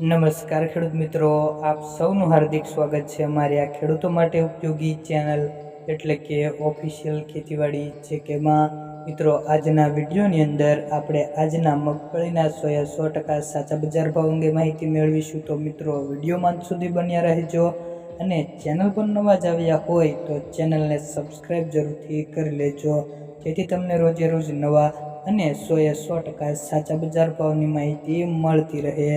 નમસ્કાર ખેડૂત મિત્રો, આપ સૌનું હાર્દિક સ્વાગત છે અમારી આ ખેડૂતો માટે ઉપયોગી ચેનલ એટલે કે ઓફિશિયલ ખેતીવાડી છે કે મિત્રો, આજના વિડીયોની અંદર આપણે આજના મગફળીના સોયા સો ટકા સાચા બજાર ભાવ અંગે માહિતી મેળવીશું. તો મિત્રો વિડીયોમાં સુધી બન્યા રહેજો અને ચેનલ પર નવા જ આવ્યા હોય તો ચેનલને સબસ્ક્રાઈબ જરૂરથી કરી લેજો, જેથી તમને રોજે રોજ નવા અને સોએ સો ટકા સાચા બજાર ભાવની માહિતી મળતી રહે.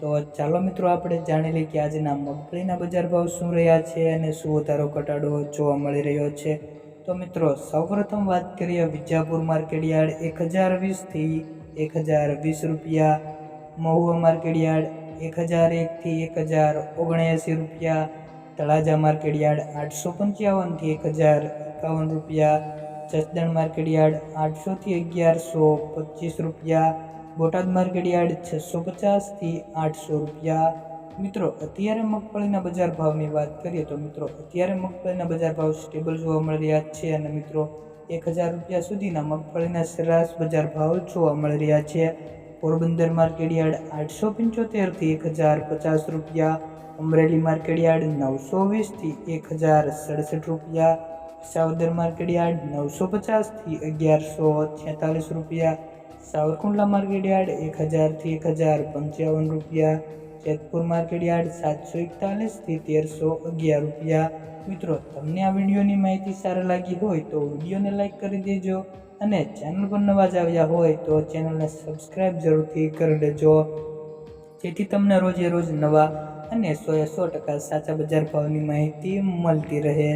તો ચાલો મિત્રો, આપણે જાણી લઈએ કે આજના મગફળીના બજાર ભાવ શું રહ્યા છે અને શું વધારો ઘટાડો જોવા મળી રહ્યો છે. તો મિત્રો, સૌપ્રથમ વાત કરીએ વિજાપુર માર્કેટ યાર્ડ એક હજાર વીસથી એક હજાર વીસ રૂપિયા. મહુવા માર્કેટ યાર્ડ એક હજાર એકથી એક હજાર ઓગણએંસી રૂપિયા. તળાજા માર્કેટ યાર્ડ આઠસો પંચાવનથી એક હજાર એકાવન રૂપિયા. જસદણ માર્કેટ યાર્ડ આઠસોથી અગિયારસો પચીસ રૂપિયા. બોટાદ માર્કેટ યાર્ડ છસો પચાસથી આઠસો રૂપિયા. મિત્રો, અત્યારે મગફળીના બજાર ભાવની વાત કરીએ તો મિત્રો, અત્યારે મગફળીના બજાર ભાવ સ્ટેબલ જોવા મળી રહ્યા છે અને મિત્રો, એક હજાર રૂપિયા સુધીના મગફળીના સરેરાશ બજાર ભાવ જોવા મળી રહ્યા છે. પોરબંદર માર્કેટ યાર્ડ આઠસો પંચોતેરથી એક હજાર પચાસ રૂપિયા. અમરેલી માર્કેટ યાર્ડ નવસો વીસથી એક હજાર સડસઠ રૂપિયા. સાવદર માર્કેટ યાર્ડ નવસો પચાસથી અગિયારસો છેતાલીસ રૂપિયા. સાવરકુંડલા માર્કેટ યાર્ડ એક હજારથી એક હજાર પંચાવન રૂપિયા, જેતપુર માર્કેટ યાર્ડ સાતસો એકતાલીસથી તેરસો અગિયાર રૂપિયા. મિત્રો, તમને આ વિડીયોની માહિતી સારી લાગી હોય તો વિડીયોને લાઈક કરી દેજો અને ચેનલ પર નવા જ આવ્યા હોય તો ચેનલને સબસ્ક્રાઈબ જરૂરથી કરી દેજો. જેથી તમને રોજે રોજ નવા અને સો એ સો ટકા સાચા બજાર ભાવની માહિતી મળતી રહે.